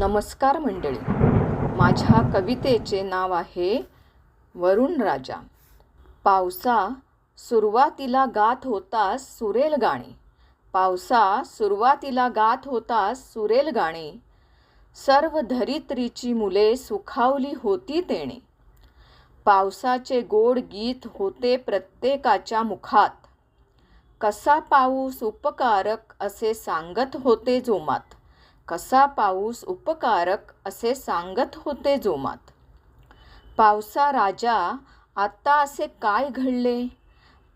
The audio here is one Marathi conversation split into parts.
नमस्कार मंडळी. माझ्या कवितेचे नाव आहे वरुण राजा. पावसा सुरुवातीला गात होतास सुरेल गाणे पावसा सुरुवातीला गात होतास सुरेल गाणे सर्व धरित्रीची मुले सुखावली होती तेणे. पावसाचे गोड गीत होते प्रत्येकाच्या मुखात. कसा पाऊस उपकारक असे सांगत होते जोमात. कसा पाऊस उपकारक असे सांगत होते जोमात. पावसा राजा आता असे काय घडले?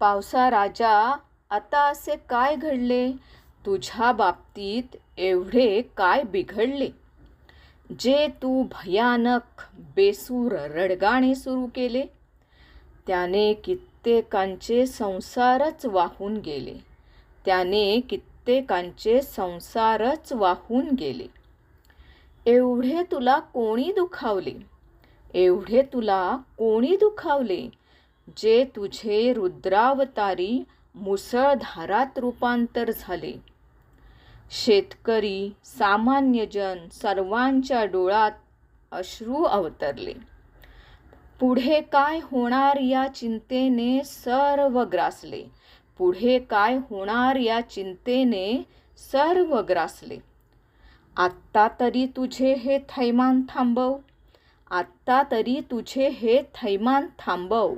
पावसा राजा आता असे काय घडले? तुझ्या बाबतीत एवढे काय बिघडले? जे तू भयानक बेसूर रडगाणे सुरू केले त्याने कित्येकांचे संसारच वाहून गेले. त्याने कित्येकांचे संसारच वाहून गेले. एवढे तुला कोणी दुखावले? एवढे तुला कोणी दुखावले? जे तुझे रुद्रावतारी मुसळधारात रूपांतर झाले. शेतकरी सामान्यजन सर्वांच्या डोळ्यात अश्रू अवतरले. पुढे काय होणार या चिंतेने सर्व ग्रासले. पुढे काय होणार या चिंतेने सर्व ग्रासले. आत्ता तरी तुझे हे थैमान थांबव. आत्ता तरी तुझे हे थैमान थांबव.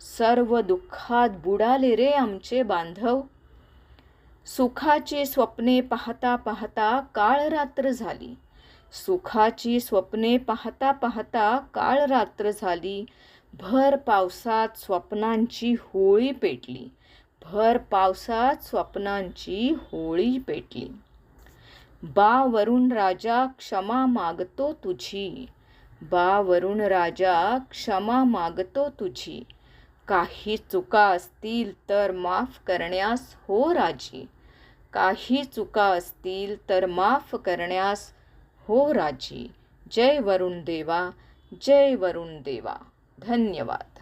सर्व दुःखात बुडाले रे आमचे बांधव. सुखाची स्वप्ने पाहता पाहता काळ रात्र झाली. सुखाची स्वप्ने पाहता पाहता काळ रात्र झाली. भर पावसात स्वप्नांची होळी पेटली. भर पावसात स्वप्नांची होळी पेटली. बा वरुण राजा क्षमा मागतो तुझी. बा वरुण राजा क्षमा मागतो तुझी. काही चुका असतील तर माफ करण्यास हो राजी. काही चुका असतील तर माफ करण्यास हो राजी. जय वरुण देवा जय वरुण देवा. धन्यवाद.